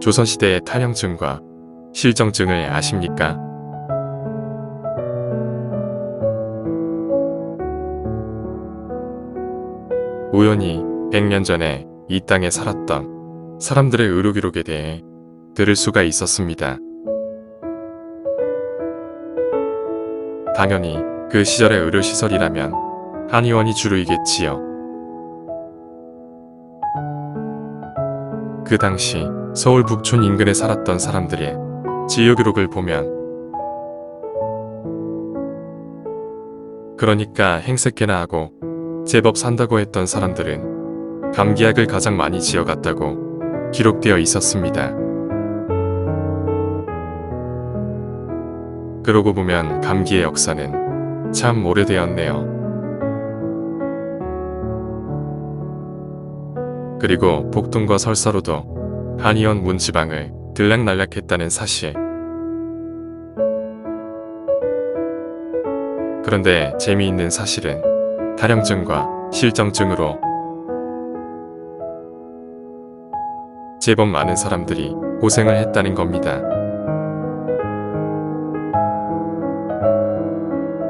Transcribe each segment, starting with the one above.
조선시대의 탈영증과 실정증을 아십니까? 우연히 100년 전에 이 땅에 살았던 사람들의 의료 기록에 대해 들을 수가 있었습니다. 당연히 그 시절의 의료시설이라면 한의원이 주류이겠지요. 그 당시 서울 북촌 인근에 살았던 사람들의 진료 기록을 보면 그러니까 행색해나 하고 제법 산다고 했던 사람들은 감기약을 가장 많이 지어갔다고 기록되어 있었습니다. 그러고 보면 감기의 역사는 참 오래되었네요. 그리고 복통과 설사로도 한의원 문지방을 들락날락했다는 사실. 그런데 재미있는 사실은 탈영증과 실정증으로 제법 많은 사람들이 고생을 했다는 겁니다.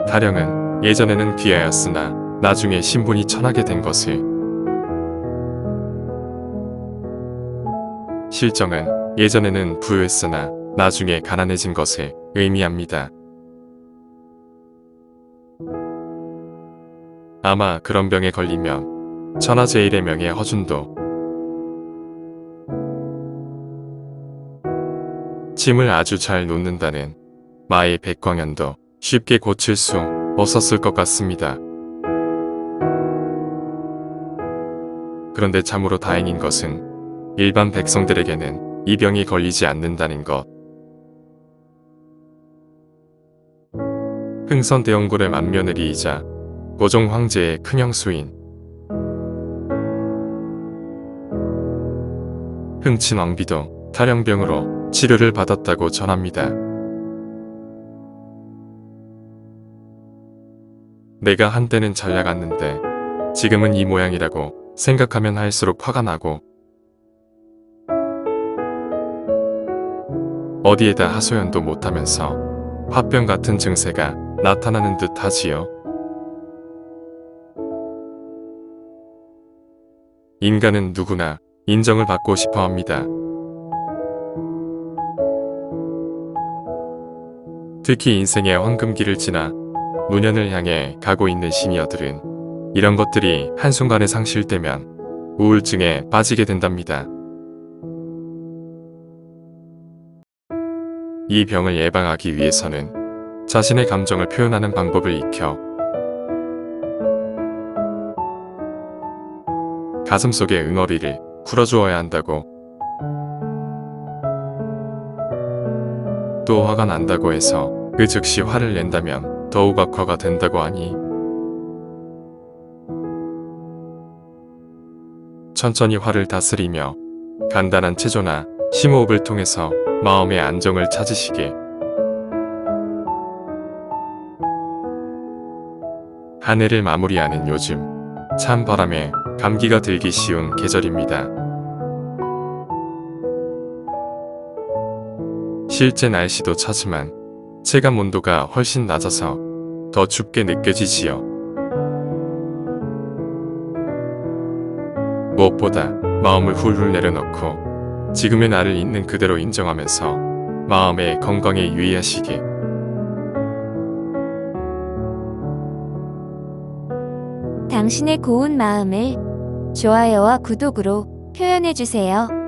탈영은 예전에는 귀하였으나 나중에 신분이 천하게 된 것을 실정은 예전에는 부유했으나 나중에 가난해진 것을 의미합니다. 아마 그런 병에 걸리면 천하제일의 명예 허준도 침을 아주 잘 놓는다는 마의 백광현도 쉽게 고칠 수 없었을 것 같습니다. 그런데 참으로 다행인 것은 일반 백성들에게는 이 병이 걸리지 않는다는 것. 흥선 대원군의 맏며느리이자 고종 황제의 큰형수인 흥친 왕비도 탈영병으로 치료를 받았다고 전합니다. 내가 한때는 잘 나갔는데 지금은 이 모양이라고 생각하면 할수록 화가 나고 어디에다 하소연도 못하면서 화병 같은 증세가 나타나는 듯 하지요. 인간은 누구나 인정을 받고 싶어 합니다. 특히 인생의 황금기를 지나 노년을 향해 가고 있는 시니어들은 이런 것들이 한순간에 상실되면 우울증에 빠지게 된답니다. 이 병을 예방하기 위해서는 자신의 감정을 표현하는 방법을 익혀 가슴 속의 응어리를 풀어주어야 한다고 또 화가 난다고 해서 그 즉시 화를 낸다면 더욱 악화가 된다고 하니 천천히 화를 다스리며 간단한 체조나 심호흡을 통해서 마음의 안정을 찾으시길 한 해를 마무리하는 요즘 찬 바람에 감기가 들기 쉬운 계절입니다. 실제 날씨도 차지만 체감 온도가 훨씬 낮아서 더 춥게 느껴지지요. 무엇보다 마음을 훌훌 내려놓고 지금의 나를 있는 그대로 인정하면서 마음의 건강에 유의하시길. 당신의 고운 마음을 좋아요와 구독으로 표현해주세요.